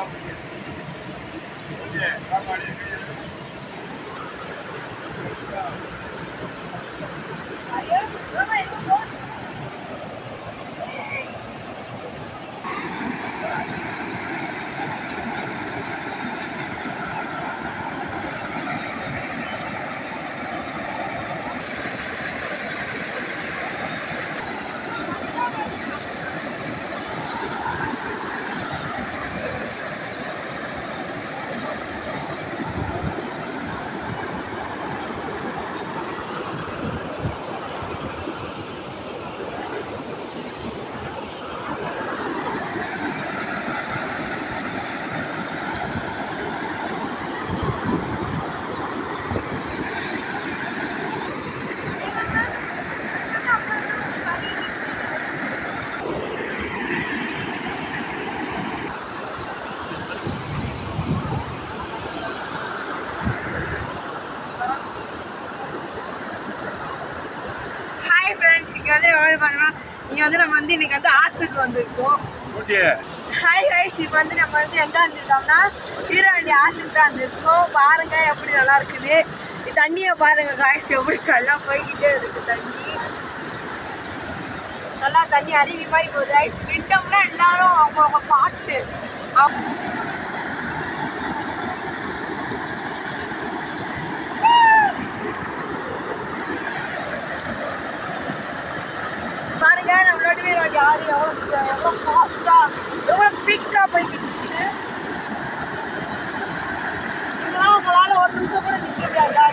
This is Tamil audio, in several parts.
இருக்கு ஹாய் இங்கே வந்து எவ்வளோ பார்க்கலாம் இங்கே வந்து நம்ம வந்து இன்னைக்கு வந்து ஆற்றுக்கு வந்திருக்கோம். ஹாய் ஹைஸ் இப்போ வந்து நம்ம வந்து எங்கே வந்திருக்கோம்னா வீரவண்டி ஆற்றுக்கு தான் வந்திருக்கோம். பாருங்க எப்படி நல்லா இருக்குது. தண்ணியை பாருங்க காய்ஸ் எப்படி நல்லா போய்கிட்டே இருக்கு தண்ணி. நல்லா தண்ணி அருவி மாதிரி போகுது ஐஸ் விட்டோம்னா எல்லாரும் அவங்கவுங்க பாட்டு. அவங்க யாரு எவ்வளோ எவ்வளோ ஃபாஸ்ட்டாக எவ்வளோ குவிக்காக போய்கிட்டு இருக்குது இதெல்லாம் உங்களால் ஒரு நிமிஷம் கூட நிற்க முடியாது?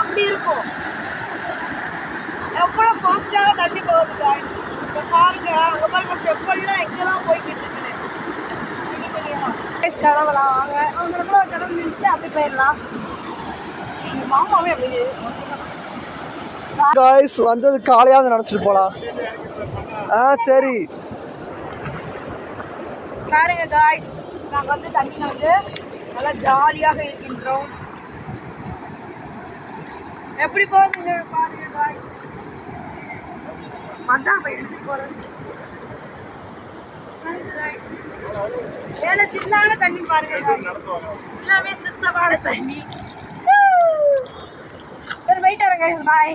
அப்படி இருக்கும். எவ்வளோ ஃபாஸ்ட்டாக தண்ணி போகுது guys. இங்க பாருங்க அங்கே பாருங்க செப்பல்லாம் எங்கெல்லாம் போய்கிட்டு இருக்குது கிளம்பலாம் வாங்க. அவங்க கூட கிளம்பி நிறுத்தி அப்படி போயிடலாம். எங்கள் மாமாவே அப்படி காய்ஸ் வந்தது காலையாக நினச்சிட்டு போகலாம் ஆ சரி. பாருங்க காய்ஸ் நாங்கள் வந்து தண்ணியில் வந்து நல்லா ஜாலியாக இருக்கின்றோம். எப்படி போகுதுங்க பாருங்க காய்ஸ் மந்தான் போய் எடுத்து போகிறோம் ஏழை சில்லான தண்ணி பாருங்க guys. எல்லாமே சுத்தமான தண்ணி. சரி போயிட்டு வரேன் பாய்